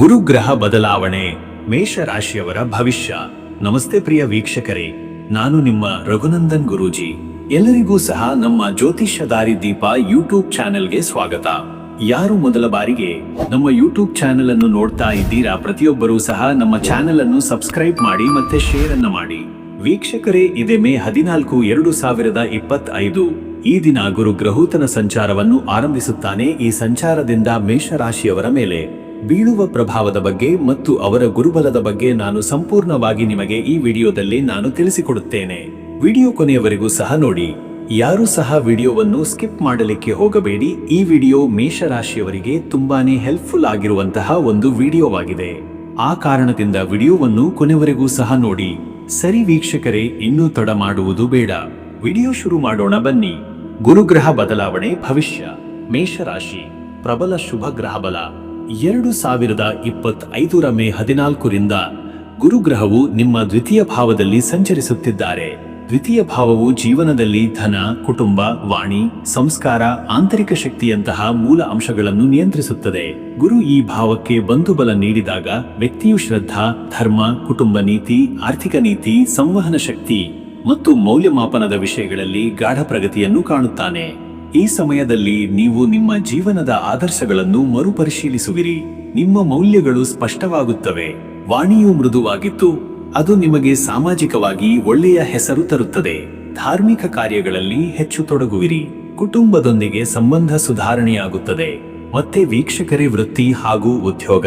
ಗುರುಗ್ರಹ ಬದಲಾವಣೆ ಮೇಷರಾಶಿಯವರ ಭವಿಷ್ಯ. ನಮಸ್ತೆ ಪ್ರಿಯ ವೀಕ್ಷಕರೇ, ನಾನು ನಿಮ್ಮ ರಘುನಂದನ್ ಗುರೂಜಿ. ಎಲ್ಲರಿಗೂ ಸಹ ನಮ್ಮ ಜ್ಯೋತಿಷ್ಯ ದಾರಿ ದೀಪ ಯೂಟ್ಯೂಬ್ ಚಾನೆಲ್ಗೆ ಸ್ವಾಗತ. ಯಾರು ಮೊದಲ ಬಾರಿಗೆ ನಮ್ಮ ಯೂಟ್ಯೂಬ್ ಚಾನೆಲ್ ಅನ್ನು ನೋಡ್ತಾ ಇದ್ದೀರಾ, ಪ್ರತಿಯೊಬ್ಬರೂ ಸಹ ನಮ್ಮ ಚಾನೆಲ್ ಅನ್ನು ಸಬ್ಸ್ಕ್ರೈಬ್ ಮಾಡಿ ಮತ್ತೆ ಶೇರ್ ಅನ್ನು ಮಾಡಿ. ವೀಕ್ಷಕರೇ, ಇದೆ ಮೇ ಹದಿನಾಲ್ಕು ಎರಡು ಸಾವಿರದ ಇಪ್ಪತ್ತೈದು. ಈ ದಿನ ಗುರು ಗ್ರಹೂತನ ಸಂಚಾರವನ್ನು ಆರಂಭಿಸುತ್ತಾನೆ ಈ ಸಂಚಾರದಿಂದ ಮೇಷರಾಶಿಯವರ ಮೇಲೆ. ಬೀಳುವ ಪ್ರಭಾವದ ಬಗ್ಗೆ ಮತ್ತು ಅವರ ಗುರುಬಲದ ಬಗ್ಗೆ ನಾನು ಸಂಪೂರ್ಣವಾಗಿ ನಿಮಗೆ ಈ ವಿಡಿಯೋದಲ್ಲಿ ನಾನು ತಿಳಿಸಿಕೊಡುತ್ತೇನೆ. ವಿಡಿಯೋ ಕೊನೆಯವರೆಗೂ ಸಹ ನೋಡಿ. ಯಾರು ಸಹ ವಿಡಿಯೋವನ್ನು ಸ್ಕಿಪ್ ಮಾಡಲಿಕ್ಕೆ ಹೋಗಬೇಡಿ. ಈ ವಿಡಿಯೋ ಮೇಷರಾಶಿಯವರಿಗೆ ತುಂಬಾನೇ ಹೆಲ್ಪ್ಫುಲ್ ಆಗಿರುವಂತಹ ಒಂದು ವಿಡಿಯೋವಾಗಿದೆ. ಆ ಕಾರಣದಿಂದ ವಿಡಿಯೋವನ್ನು ಕೊನೆವರೆಗೂ ಸಹ ನೋಡಿ. ಸರಿ ವೀಕ್ಷಕರೇ, ಇನ್ನೂ ತಡ ಮಾಡುವುದು ಬೇಡ. ವಿಡಿಯೋ ಶುರು ಮಾಡೋಣ ಬನ್ನಿ. ಗುರುಗ್ರಹ ಬದಲಾವಣೆ ಭವಿಷ್ಯ. ಮೇಷರಾಶಿ. ಪ್ರಬಲ ಶುಭ ಗ್ರಹ ಬಲ ಎರಡು ಸಾವಿರದ ಇಪ್ಪತ್ತೈದರ ಮೇ ಹದಿನಾಲ್ಕರಿಂದ ಗುರುಗ್ರಹವು ನಿಮ್ಮ ದ್ವಿತೀಯ ಭಾವದಲ್ಲಿ ಸಂಚರಿಸುತ್ತಿದ್ದಾರೆ. ದ್ವಿತೀಯ ಭಾವವು ಜೀವನದಲ್ಲಿ ಧನ, ಕುಟುಂಬ, ವಾಣಿ, ಸಂಸ್ಕಾರ, ಆಂತರಿಕ ಶಕ್ತಿಯಂತಹ ಮೂಲ ಅಂಶಗಳನ್ನು ನಿಯಂತ್ರಿಸುತ್ತದೆ. ಗುರು ಈ ಭಾವಕ್ಕೆ ಬಂಧುಬಲ ನೀಡಿದಾಗ ವ್ಯಕ್ತಿಯು ಶ್ರದ್ಧಾ, ಧರ್ಮ, ಕುಟುಂಬ ನೀತಿ, ಆರ್ಥಿಕ ನೀತಿ, ಸಂವಹನ ಶಕ್ತಿ ಮತ್ತು ಮೌಲ್ಯಮಾಪನದ ವಿಷಯಗಳಲ್ಲಿ ಗಾಢ ಪ್ರಗತಿಯನ್ನು ಕಾಣುತ್ತಾನೆ. ಈ ಸಮಯದಲ್ಲಿ ನೀವು ನಿಮ್ಮ ಜೀವನದ ಆದರ್ಶಗಳನ್ನು ಮರುಪರಿಶೀಲಿಸುವಿರಿ. ನಿಮ್ಮ ಮೌಲ್ಯಗಳು ಸ್ಪಷ್ಟವಾಗುತ್ತವೆ. ವಾಣಿಯು ಮೃದುವಾಗಿತ್ತು. ಅದು ನಿಮಗೆ ಸಾಮಾಜಿಕವಾಗಿ ಒಳ್ಳೆಯ ಹೆಸರು ತರುತ್ತದೆ. ಧಾರ್ಮಿಕ ಕಾರ್ಯಗಳಲ್ಲಿ ಹೆಚ್ಚು ತೊಡಗುವಿರಿ. ಕುಟುಂಬದೊಂದಿಗೆ ಸಂಬಂಧ ಸುಧಾರಣೆಯಾಗುತ್ತದೆ. ಮತ್ತೆ ವೀಕ್ಷಕರೇ, ವೃತ್ತಿ ಹಾಗೂ ಉದ್ಯೋಗ,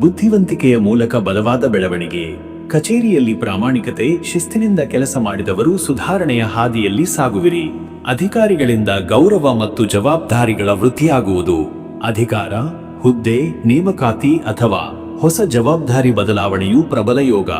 ಬುದ್ಧಿವಂತಿಕೆಯ ಮೂಲಕ ಬಲವಾದ ಬೆಳವಣಿಗೆ, ಕಚೇರಿಯಲ್ಲಿ ಪ್ರಾಮಾಣಿಕತೆ, ಶಿಸ್ತಿನಿಂದ ಕೆಲಸ ಮಾಡಿದವರು ಸುಧಾರಣೆಯ ಹಾದಿಯಲ್ಲಿ ಸಾಗುವಿರಿ. ಅಧಿಕಾರಿಗಳಿಂದ ಗೌರವ ಮತ್ತು ಜವಾಬ್ದಾರಿಗಳ ವೃದ್ಧಿಯಾಗುವುದು. ಅಧಿಕಾರ, ಹುದ್ದೆ, ನೇಮಕಾತಿ ಅಥವಾ ಹೊಸ ಜವಾಬ್ದಾರಿ ಬದಲಾವಣೆಯು ಪ್ರಬಲ ಯೋಗ.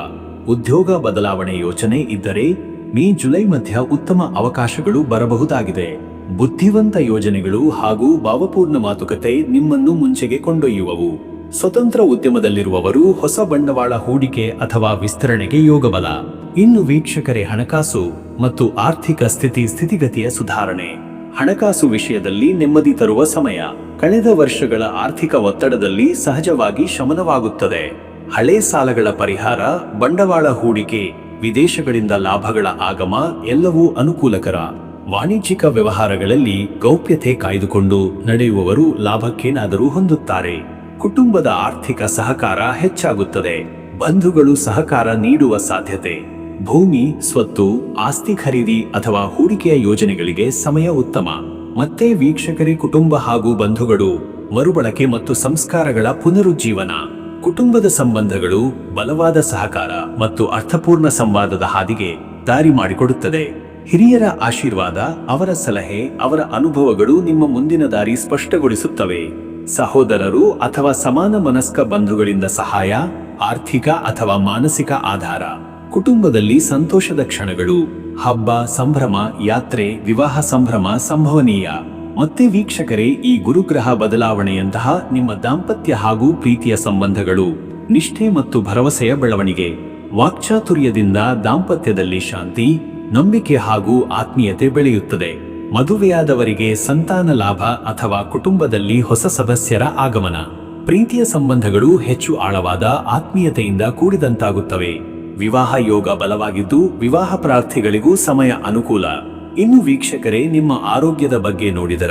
ಉದ್ಯೋಗ ಬದಲಾವಣೆ ಯೋಚನೆ ಇದ್ದರೆ ಮೇ, ಜುಲೈ ಮಧ್ಯ ಉತ್ತಮ ಅವಕಾಶಗಳು ಬರಬಹುದಾಗಿದೆ. ಬುದ್ಧಿವಂತ ಯೋಜನೆಗಳು ಹಾಗೂ ಭಾವಪೂರ್ಣ ಮಾತುಕತೆ ನಿಮ್ಮನ್ನು ಮುಂಚೆಗೆ ಕೊಂಡೊಯ್ಯುವವು. ಸ್ವತಂತ್ರ ಉದ್ಯಮದಲ್ಲಿರುವವರು ಹೊಸ ಬಂಡವಾಳ ಹೂಡಿಕೆ ಅಥವಾ ವಿಸ್ತರಣೆಗೆ ಯೋಗಬಲ. ಇನ್ನು ವೀಕ್ಷಕರೇ ಹಣಕಾಸು ಮತ್ತು ಆರ್ಥಿಕ ಸ್ಥಿತಿ ಸ್ಥಿತಿಗತಿಯ ಸುಧಾರಣೆ. ಹಣಕಾಸು ವಿಷಯದಲ್ಲಿ ನೆಮ್ಮದಿ ತರುವ ಸಮಯ. ಕಳೆದ ವರ್ಷಗಳ ಆರ್ಥಿಕ ಒತ್ತಡದಲ್ಲಿ ಸಹಜವಾಗಿ ಶಮನವಾಗುತ್ತದೆ. ಹಳೆ ಸಾಲಗಳ ಪರಿಹಾರ, ಬಂಡವಾಳ ಹೂಡಿಕೆ, ವಿದೇಶಗಳಿಂದ ಲಾಭಗಳ ಆಗಮ ಎಲ್ಲವೂ ಅನುಕೂಲಕರ. ವಾಣಿಜ್ಯಿಕ ವ್ಯವಹಾರಗಳಲ್ಲಿ ಗೌಪ್ಯತೆ ಕಾಯ್ದುಕೊಂಡು ನಡೆಯುವವರು ಲಾಭಕ್ಕೇನಾದರೂ ಹೊಂದುತ್ತಾರೆ. ಕುಟುಂಬದ ಆರ್ಥಿಕ ಸಹಕಾರ ಹೆಚ್ಚಾಗುತ್ತದೆ. ಬಂಧುಗಳು ಸಹಕಾರ ನೀಡುವ ಸಾಧ್ಯತೆ. ಭೂಮಿ, ಸ್ವತ್ತು, ಆಸ್ತಿ ಖರೀದಿ ಅಥವಾ ಹೂಡಿಕೆಯ ಯೋಜನೆಗಳಿಗೆ ಸಮಯ ಉತ್ತಮ. ಮತ್ತೆ ವೀಕ್ಷಕರೇ, ಕುಟುಂಬ ಹಾಗೂ ಬಂಧುಗಳು, ಮರುಬಳಕೆ ಮತ್ತು ಸಂಸ್ಕಾರಗಳ ಪುನರುಜ್ಜೀವನ. ಕುಟುಂಬದ ಸಂಬಂಧಗಳು ಬಲವಾದ ಸಹಕಾರ ಮತ್ತು ಅರ್ಥಪೂರ್ಣ ಸಂವಾದದ ಹಾದಿಗೆ ದಾರಿ ಮಾಡಿಕೊಡುತ್ತದೆ. ಹಿರಿಯರ ಆಶೀರ್ವಾದ, ಅವರ ಸಲಹೆ, ಅವರ ಅನುಭವಗಳು ನಿಮ್ಮ ಮುಂದಿನ ದಾರಿ ಸ್ಪಷ್ಟಗೊಳಿಸುತ್ತವೆ. ಸಹೋದರರು ಅಥವಾ ಸಮಾನ ಮನಸ್ಕ ಬಂಧುಗಳಿಂದ ಸಹಾಯ, ಆರ್ಥಿಕ ಅಥವಾ ಮಾನಸಿಕ ಆಧಾರ. ಕುಟುಂಬದಲ್ಲಿ ಸಂತೋಷದ ಕ್ಷಣಗಳು. ಹಬ್ಬ, ಸಂಭ್ರಮ, ಯಾತ್ರೆ, ವಿವಾಹ ಸಂಭ್ರಮ ಸಂಭವನೀಯ. ಮತ್ತೆ ವೀಕ್ಷಕರೇ, ಈ ಗುರುಗ್ರಹ ಬದಲಾವಣೆಯಂತಹ ನಿಮ್ಮ ದಾಂಪತ್ಯ ಹಾಗೂ ಪ್ರೀತಿಯ ಸಂಬಂಧಗಳು. ನಿಷ್ಠೆ ಮತ್ತು ಭರವಸೆಯ ಬೆಳವಣಿಗೆ. ವಾಕ್ಚಾತುರ್ಯದಿಂದ ದಾಂಪತ್ಯದಲ್ಲಿ ಶಾಂತಿ, ನಂಬಿಕೆ ಹಾಗೂ ಆತ್ಮೀಯತೆ ಬೆಳೆಯುತ್ತದೆ. ಮದುವೆಯಾದವರಿಗೆ ಸಂತಾನ ಲಾಭ ಅಥವಾ ಕುಟುಂಬದಲ್ಲಿ ಹೊಸ ಸದಸ್ಯರ ಆಗಮನ. ಪ್ರೀತಿಯ ಸಂಬಂಧಗಳು ಹೆಚ್ಚು ಆಳವಾದ ಆತ್ಮೀಯತೆಯಿಂದ ಕೂಡಿದಂತಾಗುತ್ತವೆ. ವಿವಾಹ ಯೋಗ ಬಲವಾಗಿದ್ದು, ವಿವಾಹ ಪ್ರಾರ್ಥಿಗಳಿಗೂ ಸಮಯ ಅನುಕೂಲ. ಇನ್ನು ವೀಕ್ಷಕರೇ, ನಿಮ್ಮ ಆರೋಗ್ಯದ ಬಗ್ಗೆ ನೋಡಿದರ.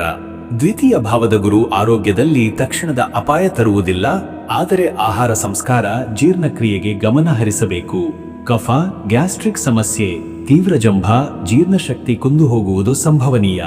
ದ್ವಿತೀಯ ಭಾವದ ಗುರು ಆರೋಗ್ಯದಲ್ಲಿ ತಕ್ಷಣದ ಅಪಾಯ ತರುವುದಿಲ್ಲ, ಆದರೆ ಆಹಾರ ಸಂಸ್ಕಾರ ಜೀರ್ಣಕ್ರಿಯೆಗೆ ಗಮನ ಹರಿಸಬೇಕು. ಕಫ, ಗ್ಯಾಸ್ಟ್ರಿಕ್ ಸಮಸ್ಯೆ, ತೀವ್ರ ಜಂಭ, ಜೀರ್ಣಶಕ್ತಿ ಕುಂದು ಹೋಗುವುದು ಸಂಭವನೀಯ.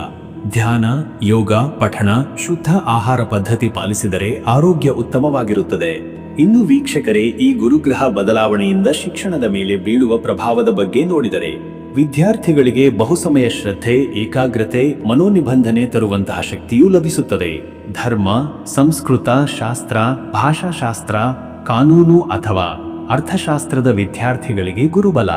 ಧ್ಯಾನ, ಯೋಗ, ಪಠಣ, ಶುದ್ಧ ಆಹಾರ ಪದ್ಧತಿ ಪಾಲಿಸಿದರೆ ಆರೋಗ್ಯ ಉತ್ತಮವಾಗಿರುತ್ತದೆ. ಇನ್ನು ವೀಕ್ಷಕರೇ, ಈ ಗುರುಗ್ರಹ ಬದಲಾವಣೆಯಿಂದ ಶಿಕ್ಷಣದ ಮೇಲೆ ಬೀಳುವ ಪ್ರಭಾವದ ಬಗ್ಗೆ ನೋಡಿದರೆ, ವಿದ್ಯಾರ್ಥಿಗಳಿಗೆ ಬಹುಸಮಯ ಶ್ರದ್ಧೆ, ಏಕಾಗ್ರತೆ, ಮನೋನಿಬಂಧನೆ ತರುವಂತಹ ಶಕ್ತಿಯೂ ಲಭಿಸುತ್ತದೆ. ಧರ್ಮ, ಸಂಸ್ಕೃತ, ಶಾಸ್ತ್ರ, ಭಾಷಾಶಾಸ್ತ್ರ, ಕಾನೂನು ಅಥವಾ ಅರ್ಥಶಾಸ್ತ್ರದ ವಿದ್ಯಾರ್ಥಿಗಳಿಗೆ ಗುರುಬಲ.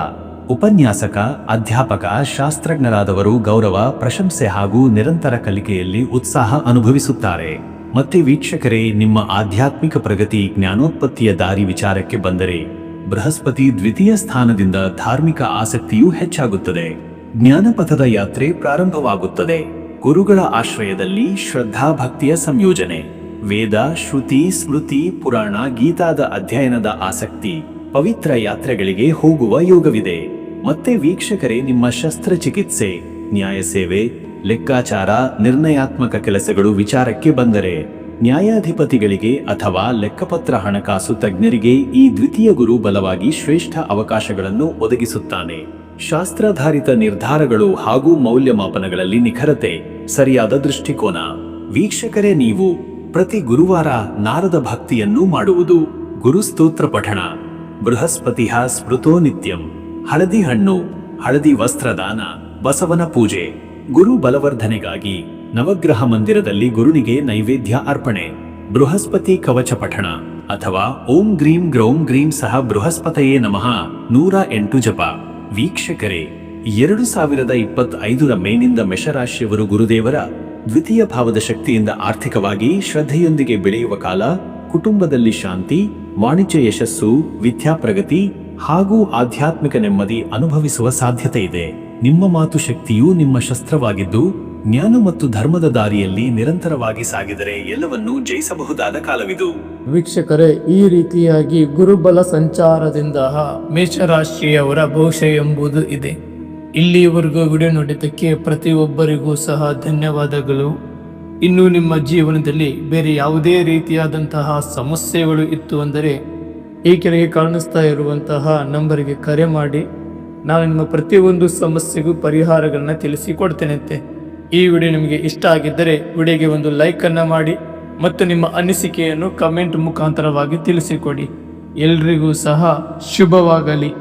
ಉಪನ್ಯಾಸಕ, ಅಧ್ಯಾಪಕ, ಶಾಸ್ತ್ರಜ್ಞರಾದವರು ಗೌರವ, ಪ್ರಶಂಸೆ ಹಾಗೂ ನಿರಂತರ ಕಲಿಕೆಯಲ್ಲಿ ಉತ್ಸಾಹ ಅನುಭವಿಸುತ್ತಾರೆ. ಮತ್ತೆ ವೀಕ್ಷಕರೇ, ನಿಮ್ಮ ಆಧ್ಯಾತ್ಮಿಕ ಪ್ರಗತಿ ಜ್ಞಾನೋತ್ಪತ್ತಿಯ ದಾರಿ ವಿಚಾರಕ್ಕೆ ಬಂದರೆ ಬೃಹಸ್ಪತಿ ದ್ವಿತೀಯ ಸ್ಥಾನದಿಂದ ಧಾರ್ಮಿಕ ಆಸಕ್ತಿಯೂ ಹೆಚ್ಚಾಗುತ್ತದೆ. ಜ್ಞಾನಪಥದ ಯಾತ್ರೆ ಪ್ರಾರಂಭವಾಗುತ್ತದೆ. ಗುರುಗಳ ಆಶ್ರಯದಲ್ಲಿ ಶ್ರದ್ಧಾ ಭಕ್ತಿಯ ಸಂಯೋಜನೆ. ವೇದ, ಶ್ರುತಿ, ಸ್ಮೃತಿ, ಪುರಾಣ, ಗೀತಾದ ಅಧ್ಯಯನದ ಆಸಕ್ತಿ ಪವಿತ್ರ ಯಾತ್ರೆಗಳಿಗೆ ಹೋಗುವ ಯೋಗವಿದೆ. ಮತ್ತೆ ವೀಕ್ಷಕರೇ, ನಿಮ್ಮ ಶಸ್ತ್ರಚಿಕಿತ್ಸೆ ನ್ಯಾಯ ಸೇವೆ ಲೆಕ್ಕಾಚಾರ, ನಿರ್ಣಯಾತ್ಮಕ ಕೆಲಸಗಳು ವಿಚಾರಕ್ಕೆ ಬಂದರೆ ನ್ಯಾಯಾಧಿಪತಿಗಳಿಗೆ ಅಥವಾ ಲೆಕ್ಕಪತ್ರ ಹಣಕಾಸು ತಜ್ಞರಿಗೆ ಈ ದ್ವಿತೀಯ ಗುರು ಬಲವಾಗಿ ಶ್ರೇಷ್ಠ ಅವಕಾಶಗಳನ್ನು ಒದಗಿಸುತ್ತಾನೆ. ಶಾಸ್ತ್ರಾಧಾರಿತ ನಿರ್ಧಾರಗಳು ಹಾಗೂ ಮೌಲ್ಯಮಾಪನಗಳಲ್ಲಿ ನಿಖರತೆ, ಸರಿಯಾದ ದೃಷ್ಟಿಕೋನ. ವೀಕ್ಷಕರೇ, ನೀವು ಪ್ರತಿ ಗುರುವಾರ ನಾರದ ಭಕ್ತಿಯನ್ನು ಮಾಡುವುದು ಗುರುಸ್ತೋತ್ರ ಪಠಣ. ಬೃಹಸ್ಪತಿಹ ಸ್ಮೃತೋ ನಿತ್ಯಂ. ಹಳದಿ ಹಣ್ಣು, ಹಳದಿ ವಸ್ತ್ರದಾನ, ಬಸವನ ಪೂಜೆ. ಗುರು ಬಲವರ್ಧನೆಗಾಗಿ ನವಗ್ರಹ ಮಂದಿರದಲ್ಲಿ ಗುರುನಿಗೆ ನೈವೇದ್ಯ ಅರ್ಪಣೆ. ಬೃಹಸ್ಪತಿ ಕವಚ ಪಠಣ ಅಥವಾ ಓಂ ಗ್ರೀಂ ಗ್ರೌಂ ಗ್ರೀಂ ಸಹ ಬೃಹಸ್ಪತಯೇ ನಮಃ. ನೂರ ಎಂಟು ಜಪ. ವೀಕ್ಷಕರೇ, ಎರಡು ಸಾವಿರದ ಇಪ್ಪತ್ತೈದರ ಮೇನಿಂದ ಮೆಷರಾಶಿಯವರು ಗುರುದೇವರ ದ್ವಿತೀಯ ಭಾವದ ಶಕ್ತಿಯಿಂದ ಆರ್ಥಿಕವಾಗಿ ಶ್ರದ್ಧೆಯೊಂದಿಗೆ ಬೆಳೆಯುವ ಕಾಲ, ಕುಟುಂಬದಲ್ಲಿ ಶಾಂತಿ, ವಾಣಿಜ್ಯ ಯಶಸ್ಸು, ವಿದ್ಯಾಪ್ರಗತಿ ಹಾಗೂ ಆಧ್ಯಾತ್ಮಿಕ ನೆಮ್ಮದಿ ಅನುಭವಿಸುವ ಸಾಧ್ಯತೆ ಇದೆ. ನಿಮ್ಮ ಮಾತು ಶಕ್ತಿಯು ನಿಮ್ಮ ಶಸ್ತ್ರವಾಗಿದ್ದು, ಜ್ಞಾನ ಮತ್ತು ಧರ್ಮದ ದಾರಿಯಲ್ಲಿ ನಿರಂತರವಾಗಿ ಸಾಗಿದರೆ ಎಲ್ಲವನ್ನೂ ಜಯಿಸಬಹುದಾದ ಕಾಲವಿದು. ವೀಕ್ಷಕರೇ, ಈ ರೀತಿಯಾಗಿ ಗುರುಬಲ ಸಂಚಾರದಿಂದ ಮೇಷರಾಶಿಯವರ ಭವಿಷ್ಯ ಎಂಬುದು ಇದೆ. ಇಲ್ಲಿಯವರೆಗೂ ವಿಡಿಯೋ ನೋಡಿದ್ದಕ್ಕೆ ಪ್ರತಿಯೊಬ್ಬರಿಗೂ ಸಹ ಧನ್ಯವಾದಗಳು. ಇನ್ನು ನಿಮ್ಮ ಜೀವನದಲ್ಲಿ ಬೇರೆ ಯಾವುದೇ ರೀತಿಯಾದಂತಹ ಸಮಸ್ಯೆಗಳು ಇತ್ತು ಅಂದರೆ ಈ ಕೆಳಗೆ ಕಾಣಿಸ್ತಾ ಇರುವಂತಹ ನಂಬರಿಗೆ ಕರೆ ಮಾಡಿ. ನಾನು ನಿಮ್ಮ ಪ್ರತಿಯೊಂದು ಸಮಸ್ಯೆಗೂ ಪರಿಹಾರಗಳನ್ನು ತಿಳಿಸಿಕೊಡ್ತೇನಂತೆ. ಈ ವಿಡಿಯೋ ನಿಮಗೆ ಇಷ್ಟ ಆಗಿದ್ದರೆ ವಿಡಿಯೋಗೆ ಒಂದು ಲೈಕನ್ನು ಮಾಡಿ ಮತ್ತು ನಿಮ್ಮ ಅನಿಸಿಕೆಯನ್ನು ಕಮೆಂಟ್ ಮುಖಾಂತರವಾಗಿ ತಿಳಿಸಿಕೊಡಿ. ಎಲ್ರಿಗೂ ಸಹ ಶುಭವಾಗಲಿ.